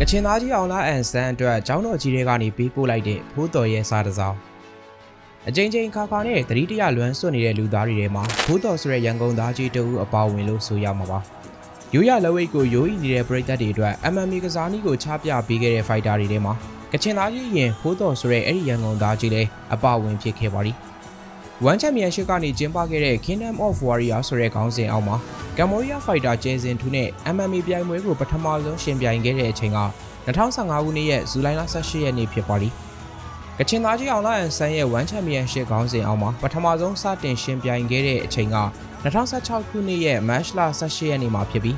ကချင်သားကြီးအောင်လားအန်ဆန်အတွက်ကျောင်းတော်ကြီးတွေကနေပေးပို့လိုက်တဲ့ဖိုးတော်ရဲ့စားတစ်စောင်းအချိန်ချင်းခါခါနဲ့တတိတရလွမ်းစွတ်နေတဲ့လူသားတွေထဲမှာဖိုးတော်ဆိုတဲ့ရန်ကုန်သားကြီးတဦးအပါဝင်လို့ဆိုရမှာပါရိုးရလက်ဝိတ်ကိုရိုးရီနေတဲ့ပရိသတ်တွေအတွက် MMA ကစားနည်းကိုချပြပေးခဲ့တဲ့ဖိုက်တာတွေထဲမှာကချင်သားကြီးရင်ဖိုးတော်ဆိုတဲ့အဲ့ဒီရန်ကုန်သားကြီးလည်းအပါဝင်ဖြစ်ခဲ့ပါသည် One Championship ကနေကျင်းပခဲ့တဲ့ Kingdom of Warrior ဆိုတဲ့ခေါင်းစဉ်အောက်မှာ Cambodia Fighter ကျဲစင်ထူးနဲ့ MMA ပြိုင်ပွဲကိုပထမဆုံးရှင်ပြိုင်ခဲ့တဲ့အချိန်က2015ခုနှစ်ရဲ့ဇူလိုင်လ18ရက်နေ့ဖြစ်ပါသည်။ကချင်သားကြီးအောင်လာအန်ဆန်ရဲ့ One Championship ခေါင်းစဉ်အောက်မှာပထမဆုံးစတင်ရှင်ပြိုင်ခဲ့တဲ့အချိန်က2016ခုနှစ်ရဲ့ March လ18ရက်နေ့မှာဖြစ်ပြီး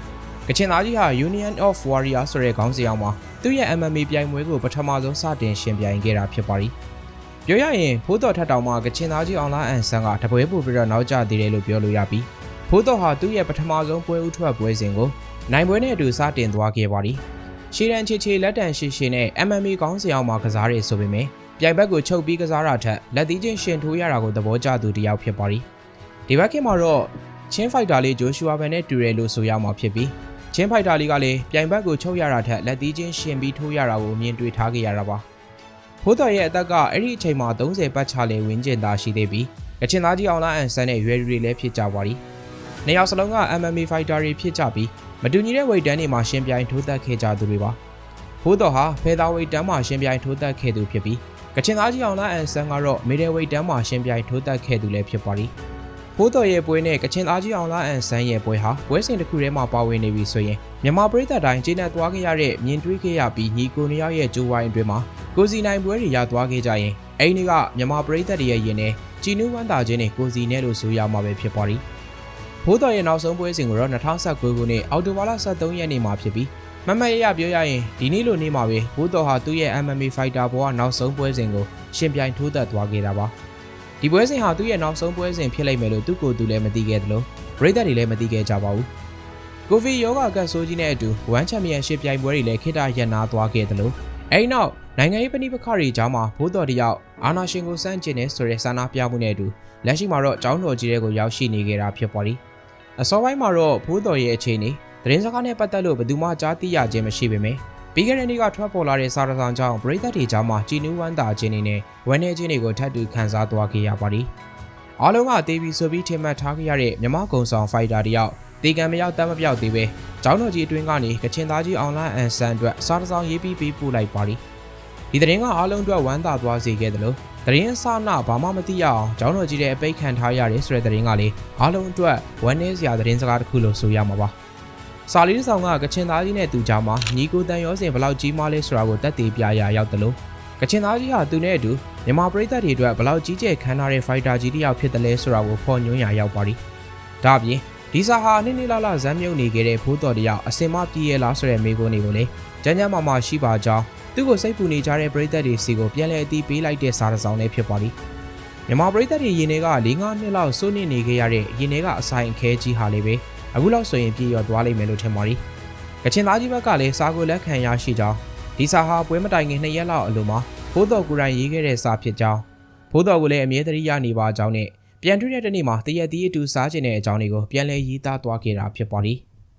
ကချင်သားကြီးဟာ Union of Warrior ဆိုတဲ့ခေါင်းစဉ်အောက်မှာသူ့ရဲ့ MMA ပြိုင်ပွဲကိုပထမဆုံးစတင်ရှင်ပြိုင်ခဲ့တာဖြစ်ပါသည်။ ပြောရရင်ဖိုးတော်ထက်တောင်မှကချင်သားကြီးအောင်လာအန်ဆန်ကတပွဲပို့ပြီးတော့နောက်ကျသေးတယ်လို့ပြောလို့ရပြီးဖိုးတော်ဟာသူ့ရဲ့ပထမဆုံးပွဲဥထွက်ပွဲစဉ်ကိုနိုင်ပွဲနဲ့အတူစတင်သွားခဲ့ပါသည်ရှေးတန်းချေချေလက်တန်ရှိရှိနဲ့ MMA ကောင်းစင်အောင်မှာကစားရဆိုပေမဲ့ပြိုင်ဘက်ကိုချုပ်ပြီးကစားတာထက်လက်သီးချင်းရှင်ထိုးရတာကိုသဘောကျသူတစ်ယောက်ဖြစ်ပါသည်ဒီဘက်ခင်မှာတော့ချင်းဖိုက်တာလေးဂျိုရှူအာဘန်နဲ့တူတယ်လို့ဆိုရမှာဖြစ်ပြီးချင်းဖိုက်တာလေးကလည်းပြိုင်ဘက်ကိုချုပ်ရတာထက်လက်သီးချင်းရှင်ပြီးထိုးရတာကိုမြင်တွေ့ထားခဲ့ရတာပါ ဖိုးတော်ရဲ့အသက်ကအဲ့ဒီအချိန်မှာ30ပတ်ချလေဝင်းကျင်သားရှိသေးပြီးကချင်သားကြီးအောင်လာအန်ဆန်နဲ့ရွယ်ရီတွေလည်းဖြစ်ကြပါသည်။နှစ်ယောက်စလုံးက MMA fighter တွေဖြစ်ကြပြီးမတူညီတဲ့ဝိတ်တန်းတွေမှာရှင်ပြိုင်ထိုးသက်ခဲ့ကြသူတွေပါ။ဖိုးတော်ဟာဖဲသားဝိတ်တန်းမှာရှင်ပြိုင်ထိုးသက်ခဲ့သူဖြစ်ပြီးကချင်သားကြီးအောင်လာအန်ဆန်ကတော့မီဒယ်ဝိတ်တန်းမှာရှင်ပြိုင်ထိုးသက်ခဲ့သူလည်းဖြစ်ပါသည်။ ဖိုးတော်ရဲ့ပွဲနဲ့ကချင်သားကြီးအောင်လာအန်ဆန်ရဲ့ပွဲဟာပွဲစဉ်တစ်ခုထဲမှာပါဝင်နေပြီဆိုရင်မြန်မာပြည်သက်တိုင်းကျေနပ်သွားခဲ့ရတဲ့မြင်တွေ့ခဲ့ရပြီးညီကိုနှစ်ယောက်ရဲ့ကြိုးဝိုင်းအတွင်းမှာကိုစီနိုင်ပွဲတွေရသွားခဲ့ကြရင်အိန္ဒိကမြန်မာပရိသတ်တွေရဲ့ရင်ထဲကြည်နူးဝမ်းသာခြင်းနဲ့ကိုစီနဲ့လို့ဆိုရမှာပဲဖြစ်ပါသည်။ဘိုးတော်ရဲ့နောက်ဆုံးပွဲစဉ်ကိုတော့2019ခုနှစ်အောက်တိုဘာလ23ရက်နေ့မှာဖြစ်ပြီးမမတ်ရရပြောရရင်ဒီနေ့လိုနေ့မှာပဲဘိုးတော်ဟာသူ့ရဲ့ MMA Fighter ဘောကနောက်ဆုံးပွဲစဉ်ကိုရှင်ပြိုင်ထိုးသက်သွားခဲ့တာပါ။ ဒီပွဲစဉ်ဟာသူ့ရဲ့နောက်ဆုံးပွဲစဉ်ဖြစ်လိမ့်မယ်လို့သူ့ကိုယ်သူလည်းမသိခဲ့သလိုပရိသတ်တွေလည်းမသိခဲ့ကြပါဘူး။ကိုဗီယောဂကတ်ဆိုးကြီးနဲ့အတူဝမ်ချန်ပီယံရှစ်ပြိုင်ပွဲတွေလည်းခိတ္တရပ်နာသွားခဲ့သလိုအဲဒီနောက်နိုင်ငံရေးပဏိပခတွေကြားမှာဘိုးတော်တယောက်အာနာရှင်ကိုစန့်ကျင်နေဆိုတဲ့ဆန္ဒပြမှုနဲ့အတူလက်ရှိမှာတော့ကျောင်းတော်ကြီးတွေကိုရောက်ရှိနေကြတာဖြစ်ပါသည်အစောပိုင်းမှာတော့ဘိုးတော်ရဲ့အခြေအနေသတင်းစကားနဲ့ပတ်သက်လို့ဘယ်သူမှကြားသိရခြင်းမရှိပေမယ့် ပြီးခဲ့တဲ့နေ့ကထွက်ပေါ်လာတဲ့စာရဆောင်ကြောင့်ပရိသတ်တွေကြားမှာကြည်နူးဝမ်းသာခြင်းတွေနဲ့ဝမ်းနည်းခြင်းတွေကိုထပ်တူခံစားသွားခဲ့ရပါသည်အားလုံးကတေးပြီးဆိုပြီးထင်မှတ်ထားခဲ့ရတဲ့မြမကုံဆောင်ဖိုက်တာတယောက်တေကံမရောက်တတ်မပြောက်သေးပဲကျောင်းတော်ကြီးအတွင်းကနေကချင်သားကြီးအောင်လာအန်ဆန်အတွက်စားတစောင်းရေးပြီးပေးပို့လိုက်ပါသည်ဒီသတင်းကအားလုံးအတွက်ဝမ်းသာသွားစေခဲ့တယ်လို့သတင်းအစနာဘာမှမသိရအောင်ကျောင်းတော်ကြီးတဲ့အပိတ်ခံထားရတယ်ဆိုတဲ့သတင်းကလည်းအားလုံးအတွက်ဝမ်းနည်းစရာသတင်းစကားတစ်ခုလို့ဆိုရမှာပါ စာလေးတစ်ဆောင်ကကချင်သားကြီးနဲ့သူကြားမှာညီကိုတန်ရောစင်ဘလောက်ကြီးမားလဲဆိုတာကိုတက်သေးပြရာရောက်တယ်လို့ကချင်သားကြီးဟာသူနဲ့အတူမြန်မာပြည်သက်တွေအတွက်ဘလောက်ကြီးကျယ်ခမ်းနားတဲ့ဖိုက်တာကြီးတစ်ယောက်ဖြစ်တယ်လဲဆိုတာကိုဖော်ညွှန်းရာရောက်ပါသည်ဒါအပြင်ဒီစာဟာနေ့နေ့လာလာဇမ်းမြုပ်နေခဲ့တဲ့ဖိုးတော်တယောက်အစင်မပြေးရလားဆိုတဲ့မေးခွန်းတွေကိုလည်းကျန်းကျန်းမာမာရှိပါကြောင်းသူ့ကိုစိတ်ပူနေကြတဲ့ပရိသတ်တွေစီကိုပြန်လည်အတီးပေးလိုက်တဲ့စာတစ်စောင်လေးဖြစ်ပါသည်မြန်မာပရိသတ်တွေရင်တွေက၄၅နှစ်လောက်စိုးနေနေခဲ့ရတဲ့ရင်တွေကအဆိုင်အခဲကြီးဟာလေးပဲ အခုလောက်ဆိုရင်ပြည့်ရောသွားလိမ့်မယ်လို့ထင်ပါသည်ကချင်သားကြီးဘက်ကလည်းစာကိုလက်ခံရရှိကြောင်းဒီစာဟာပွဲမတိုင်ခင်နှစ်ရက်လောက်အလိုမှာဖိုးတော်ကိုယ်တိုင်ရေးခဲ့တဲ့စာဖြစ်ကြောင်းဖိုးတော်ကလည်းအမြဲတမ်းရနေပါကြောင်းနဲ့ပြန်တွေ့တဲ့တနေ့မှာတရက်သီးအတူစားကျင်တဲ့အကြောင်းတွေကိုပြန်လည်ရေးသားသွားခဲ့တာဖြစ်ပါသည်